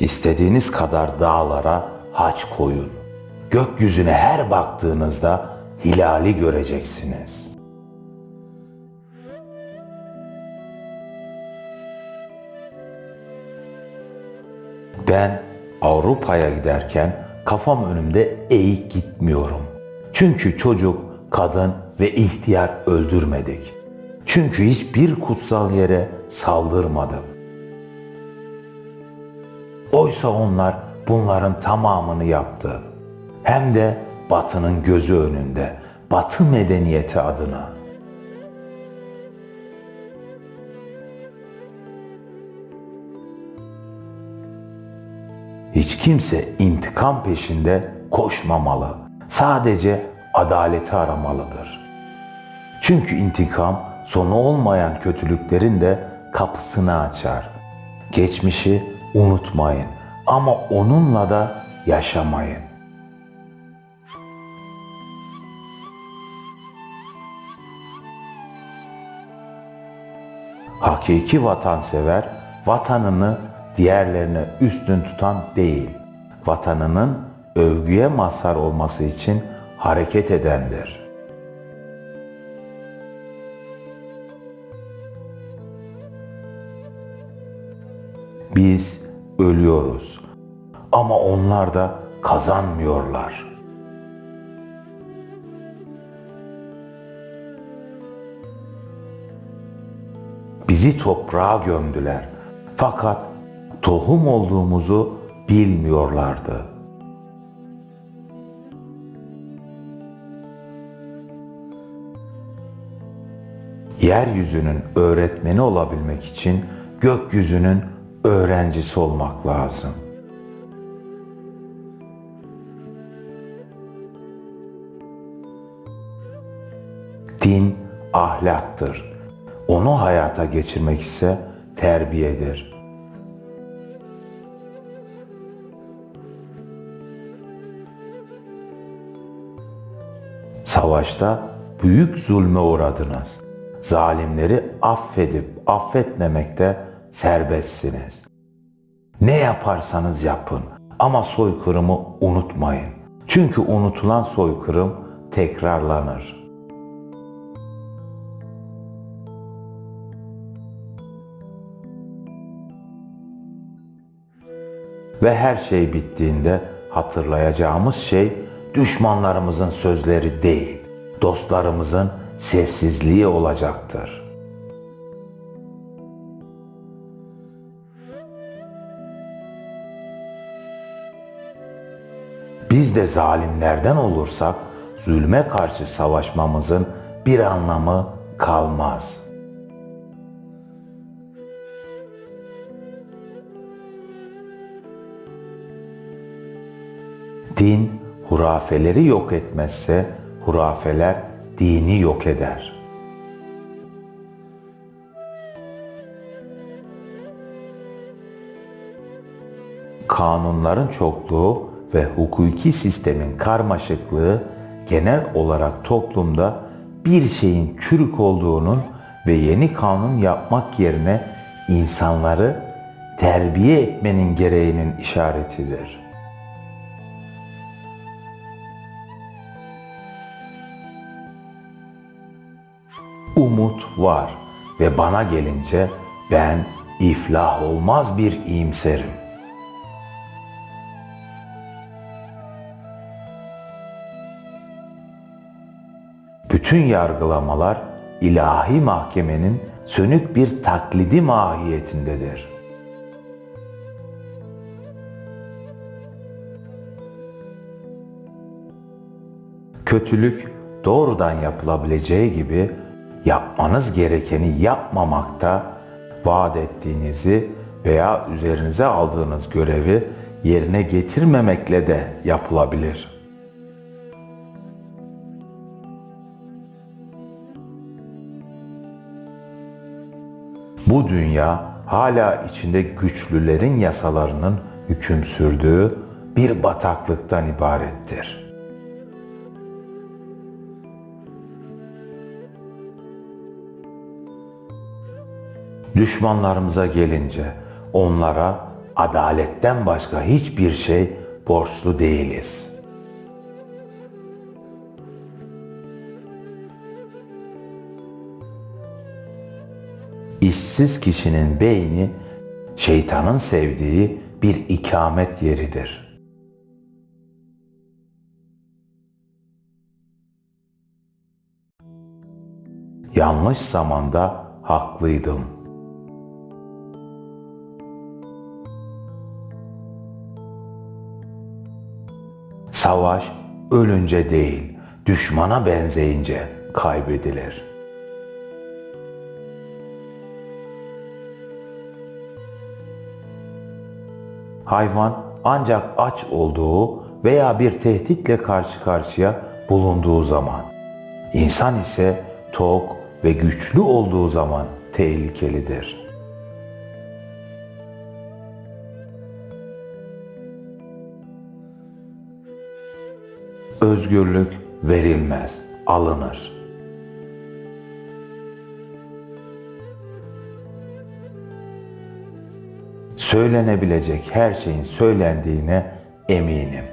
İstediğiniz kadar dağlara haç koyun. Gökyüzüne her baktığınızda hilali göreceksiniz. Ben Avrupa'ya giderken kafam önümde eğik gitmiyorum. Çünkü çocuk, kadın ve ihtiyar öldürmedik. Çünkü hiçbir kutsal yere saldırmadık. Oysa onlar bunların tamamını yaptı. Hem de Batı'nın gözü önünde, Batı medeniyeti adına. Hiç kimse intikam peşinde koşmamalı. Sadece adaleti aramalıdır. Çünkü intikam sonu olmayan kötülüklerin de kapısını açar. Geçmişi unutmayın ama onunla da yaşamayın. Hakiki vatansever vatanını diğerlerine üstün tutan değil, vatanının övgüye mazhar olması için hareket edendir. Biz ölüyoruz ama onlar da kazanmıyorlar. Bizi toprağa gömdüler. Fakat tohum olduğumuzu bilmiyorlardı. Yeryüzünün öğretmeni olabilmek için gökyüzünün öğrencisi olmak lazım. Din ahlaktır. Onu hayata geçirmek ise terbiyedir. Savaşta büyük zulme uğradınız. Zalimleri affedip affetmemekte serbestsiniz. Ne yaparsanız yapın ama soykırımı unutmayın. Çünkü unutulan soykırım tekrarlanır. Ve her şey bittiğinde hatırlayacağımız şey düşmanlarımızın sözleri değil, dostlarımızın sessizliği olacaktır. Biz de zalimlerden olursak zulme karşı savaşmamızın bir anlamı kalmaz.'' Din hurafeleri yok etmezse hurafeler dini yok eder. Kanunların çokluğu ve hukuki sistemin karmaşıklığı genel olarak toplumda bir şeyin çürük olduğunun ve yeni kanun yapmak yerine insanları terbiye etmenin gereğinin işaretidir.'' umut var ve bana gelince ben iflah olmaz bir iyimserim. Bütün yargılamalar ilahi mahkemenin sönük bir taklidi mahiyetindedir. Kötülük doğrudan yapılabileceği gibi yapmanız gerekeni yapmamakta, vaat ettiğinizi veya üzerinize aldığınız görevi yerine getirmemekle de yapılabilir. Bu dünya hala içinde güçlülerin yasalarının hüküm sürdüğü bir bataklıktan ibarettir.'' Düşmanlarımıza gelince onlara adaletten başka hiçbir şey borçlu değiliz. İşsiz kişinin beyni şeytanın sevdiği bir ikamet yeridir. Yanlış zamanda haklıydım. Savaş ölünce değil, düşmana benzeyince kaybedilir. Hayvan ancak aç olduğu veya bir tehditle karşı karşıya bulunduğu zaman, insan ise tok ve güçlü olduğu zaman tehlikelidir. Özgürlük verilmez, alınır. Söylenebilecek her şeyin söylendiğine eminim.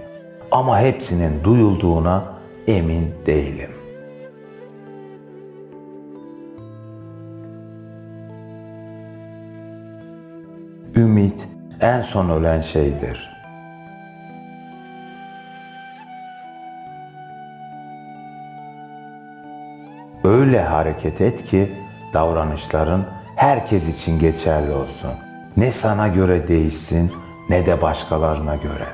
Ama hepsinin duyulduğuna emin değilim. Ümit en son ölen şeydir. Öyle hareket et ki davranışların herkes için geçerli olsun. Ne sana göre değişsin ne de başkalarına göre.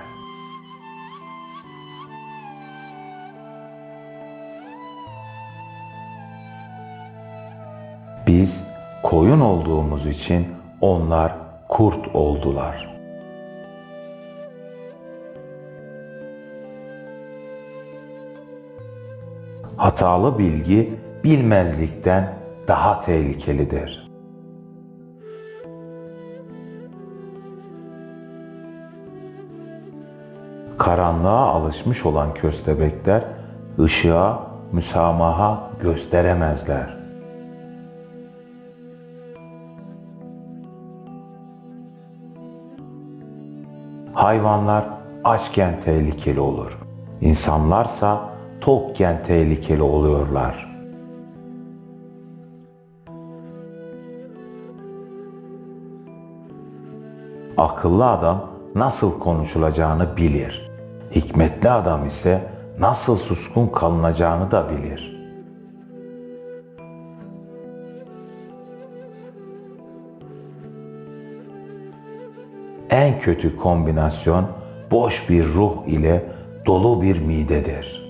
Biz koyun olduğumuz için onlar kurt oldular. Hatalı bilgi bilmezlikten daha tehlikelidir. Karanlığa alışmış olan köstebekler ışığa müsamaha gösteremezler. Hayvanlar açken tehlikeli olur. İnsanlarsa tokken tehlikeli oluyorlar. Akıllı adam nasıl konuşulacağını bilir. Hikmetli adam ise nasıl suskun kalınacağını da bilir. En kötü kombinasyon boş bir ruh ile dolu bir midedir.